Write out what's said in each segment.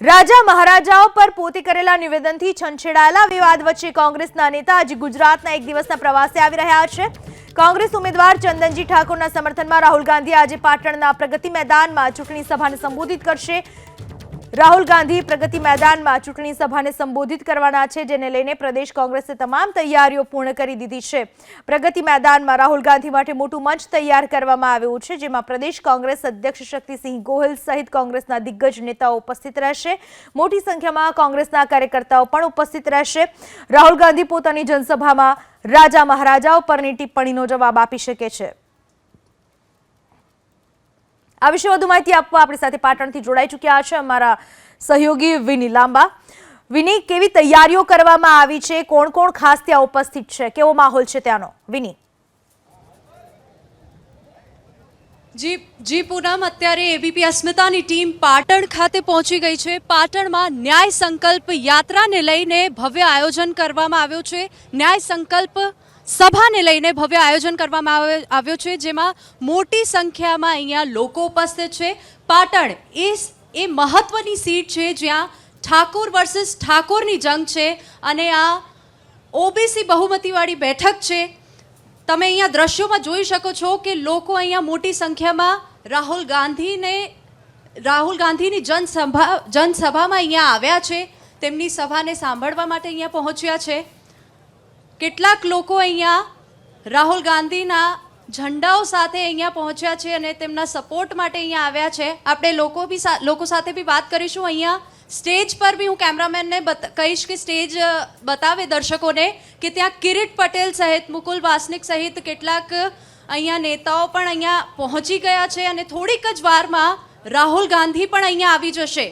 રાજા મહારાજાઓ પર પોતે કરેલા નિવેદનથી છંછેડાયેલા વિવાદ વચ્ચે કોંગ્રેસના નેતા આજે ગુજરાતના એક દિવસના પ્રવાસે આવી રહ્યા છે. કોંગ્રેસ ઉમેદવાર ચંદનજી ઠાકોરના સમર્થનમાં રાહુલ ગાંધી આજે પાટણના પ્રગતિ મેદાનમાં ચૂંટણી સભાને સંબોધિત કરશે. રાહુલ ગાંધી પ્રગતિ મેદાનમાં ચૂંટણી સભાને સંબોધિત કરવાના છે, જેને લઈને પ્રદેશ કોંગ્રેસે તમામ તૈયારીઓ પૂર્ણ કરી દીધી છે. પ્રગતિ મેદાનમાં રાહુલ ગાંધી માટે મોટું મંચ તૈયાર કરવામાં આવ્યું છે, જેમાં પ્રદેશ કોંગ્રેસ અધ્યક્ષ શક્તિસિંહ ગોહિલ સહિત કોંગ્રેસના દિગ્ગજ નેતાઓ ઉપસ્થિત રહેશે. મોટી સંખ્યામાં કોંગ્રેસના કાર્યકર્તાઓ પણ ઉપસ્થિત રહેશે. રાહુલ ગાંધી પોતાની જનસભામાં રાજા મહારાજાઓ પરની ટિપ્પણીનો જવાબ આપી શકે છે. આ વિશે વધુ માહિતી આપવા આપણી સાથે પાટણથી જોડાઈ ચૂક્યા છે અમારા સહયોગી વિની લાંબા. વિની, કેવી તૈયારીઓ કરવામાં આવી છે? કોણ કોણ ખાસ ત્યાં ઉપસ્થિત છે? કેવો માહોલ છે ત્યાંનો? વિની. જી જી, પૂનમ, અત્યારે એબીપી અસ્મિતાની ટીમ પાટણ ખાતે પહોંચી ગઈ છે. પાટણમાં ન્યાય સંકલ્પ યાત્રાને લઈને ભવ્ય આયોજન કરવામાં આવ્યું છે. ન્યાય સંકલ્પ સભાને લઈને ભવ્ય આયોજન કરવામાં આવ્યો છે, જેમાં મોટી સંખ્યામાં અહીંયા લોકો ઉપસ્થિત છે. પાટણ એ એ મહત્વની સીટ છે, જ્યાં ઠાકોર વર્સિસ ઠાકોરની જંગ છે અને આ ઓબીસી બહુમતીવાળી બેઠક છે. તમે અહીંયા દ્રશ્યોમાં જોઈ શકો છો કે લોકો અહીંયા મોટી સંખ્યામાં રાહુલ ગાંધીને રાહુલ ગાંધીની જનસભા જનસભામાં અહીંયા આવ્યા છે. તેમની સભાને સાંભળવા માટે અહીંયા પહોંચ્યા છે. કેટલાક લોકો અહીંયા રાહુલ ગાંધીના ઝંડાઓ સાથે અહીંયા પહોંચ્યા છે અને તેમના સપોર્ટ માટે અહીંયા આવ્યા છે. આપણે લોકો બી લોકો સાથે બી વાત કરીશું અહીંયા. સ્ટેજ પર બી હું કેમેરામેનને કહીશ કે સ્ટેજ બતાવે દર્શકોને કે ત્યાં કિરીટ પટેલ સહિત, મુકુલ વાસનિક સહિત કેટલાક અહીંયા નેતાઓ પણ અહીંયા પહોંચી ગયા છે અને થોડીક જ વારમાં રાહુલ ગાંધી પણ અહીંયા આવી જશે.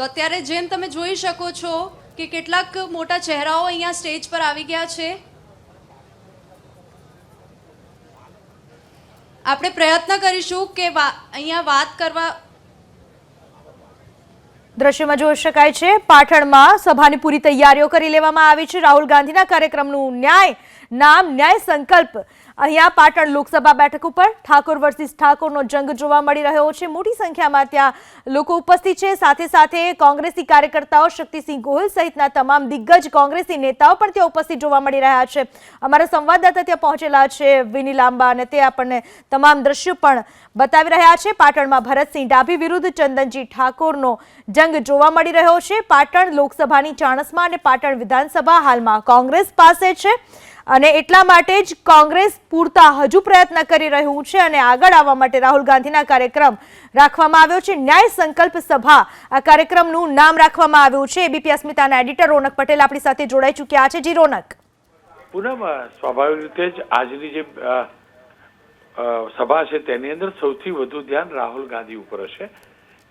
તો અત્યારે જેમ તમે જોઈ શકો છો કે કેટલાક મોટા ચહેરાઓ અહીંયા સ્ટેજ પર આવી ગયા છે. આપણે પ્રયત્ન કરીશું કે અહીંયા વાત કરવા દ્રશ્યમાં જોઈ શકાય છે, પાટણમાં સભાની પૂરી તૈયારીઓ કરી લેવામાં આવી છે. રાહુલ ગાંધીના કાર્યક્રમનું ન્યાય નામ ન્યાય સંકલ્પ. અહીંયા પાટણ લોકસભા બેઠક ઉપર ઠાકોર વર્સિસ ઠાકોરનો જંગ જોવા મળી રહ્યો છે. મોટી સંખ્યામાં ત્યાં લોકો ઉપસ્થિત છે. સાથે સાથે કોંગ્રેસી કાર્યકર્તાઓ શક્તિસિંહ ગોહિલ સહિતના તમામ દિગ્ગજ કોંગ્રેસી નેતાઓ પણ ત્યાં ઉપસ્થિત જોવા મળી રહ્યા છે. અમારા સંવાદદાતા ત્યાં પહોંચેલા છે વિની લાંબા અને તે આપણને તમામ દ્રશ્યો પણ બતાવી રહ્યા છે. પાટણમાં ભરતસિંહ ડાભી વિરુદ્ધ ચંદનજી ઠાકોરનો જંગ જોવા મળી રહ્યો છે. પાટણ લોકસભાની ચાણસમાં અને પાટણ વિધાનસભા હાલમાં કોંગ્રેસ પાસે છે. અને એટલા માટે જ કોંગ્રેસ પૂરતા હજુ પ્રયત્ન કરી રહ્યું છે અને આગળ આવવા માટે રાહુલ ગાંધીના કાર્યક્રમ રાખવામાં આવ્યો છે. ન્યાય સંકલ્પ સભા આ કાર્યક્રમનું નામ રાખવામાં આવ્યું છે. એબીપી અસ્મિતાના એડિટર રોનક પટેલ આપણી સાથે જોડાઈ ચૂક્યા છે. જી રોનક. પૂનમ સ્વાભાવિક રીતે જ આજની જે સભા છે તેની અંદર સૌથી વધુ ધ્યાન રાહુલ ગાંધી ઉપર હશે.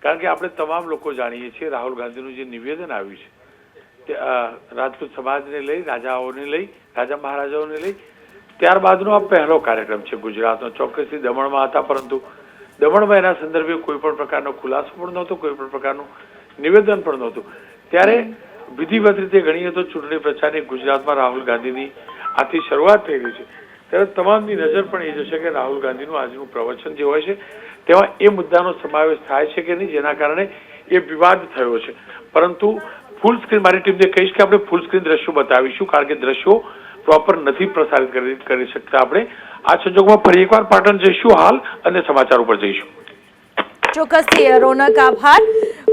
કારણ કે આપણે તમામ લોકો જાણીએ છીએ રાહુલ ગાંધીનું જે નિવેદન આવ્યું છે રાજપૂત સમાજને લઈ, રાજાઓને લઈ, રાજા મહારાજાઓને લઈ. ત્યારબાદનો આ પહેલો કાર્યક્રમ છે ગુજરાતનો. ચોક્કસથી દમણમાં હતા, પરંતુ દમણમાં એના સંદર્ભે કોઈ પણ પ્રકારનો ખુલાસો પણ નહોતો, કોઈ પણ પ્રકારનું નિવેદન પણ નહોતું. ત્યારે વિધિવત રીતે ગણીએ તો ચૂંટણી પ્રચારની ગુજરાતમાં રાહુલ ગાંધીની આથી શરૂઆત થઈ રહી છે. ત્યારે તમામની નજર પણ એ જશે કે રાહુલ ગાંધીનું આજનું પ્રવચન જે હોય છે, તેમાં એ મુદ્દાનો સમાવેશ થાય છે કે નહીં, જેના કારણે એ વિવાદ થયો છે. પરંતુ ફૂલ સ્ક્રીન મારી ટીમને કહીશ કે આપણે ફૂલ સ્ક્રીન દ્રશ્યો બતાવીશું કારણ કે દ્રશ્યો પ્રોપર નથી પ્રસારિત કરી શકતા આપણે. આ સંજોગોમાં ફરી એકવાર પાટણ જઈશું હાલ અને સમાચાર ઉપર જઈશું. ચોક્કસથી, રોનક આભાર.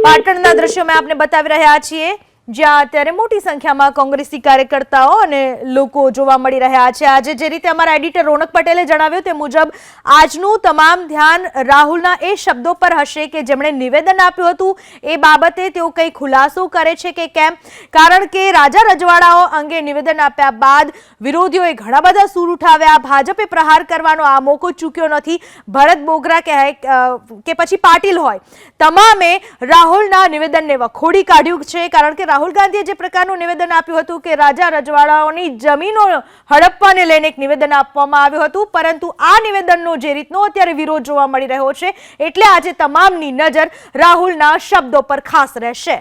પાટણના દ્રશ્યો મેં આપને બતાવી રહ્યા છીએ. જ્યાં અત્યારે મોટી સંખ્યામાં કોંગ્રેસી કાર્યકર્તાઓ અને લોકો જોવા મળી રહ્યા છે. આજે જે રીતે અમારા એડિટર રોનક પટેલે જણાવ્યું તે મુજબ, આજનું તમામ ધ્યાન રાહુલના એ શબ્દો પર હશે કે જેમણે નિવેદન આપ્યું હતું એ બાબતે તેઓ કંઈ ખુલાસો કરે છે કે કેમ? કારણ કે રાજા રજવાડાઓ અંગે નિવેદન આપ્યા બાદ વિરોધીઓએ ઘણા બધા સૂર ઉઠાવ્યા. ભાજપે પ્રહાર કરવાનો આ મોકો ચૂક્યો નથી. ભરત બોગરા કહે કે પછી પાટીલ હોય. તમામે રાહુલના નિવેદનને વખોડી કાઢ્યું છે. કારણ કે રાહુલ ગાંધીએ જે પ્રકારનું નિવેદન આપ્યું હતું કે રાજા રજવાડાઓની જમીનો હડપવાને લઈને એક નિવેદન આપવામાં આવ્યું હતું, પરંતુ આ નિવેદનનો જે રીતનો અત્યારે વિરોધ જોવા મળી રહ્યો છે, એટલે આજે તમામની નજર રાહુલના શબ્દો પર ખાસ રહેશે.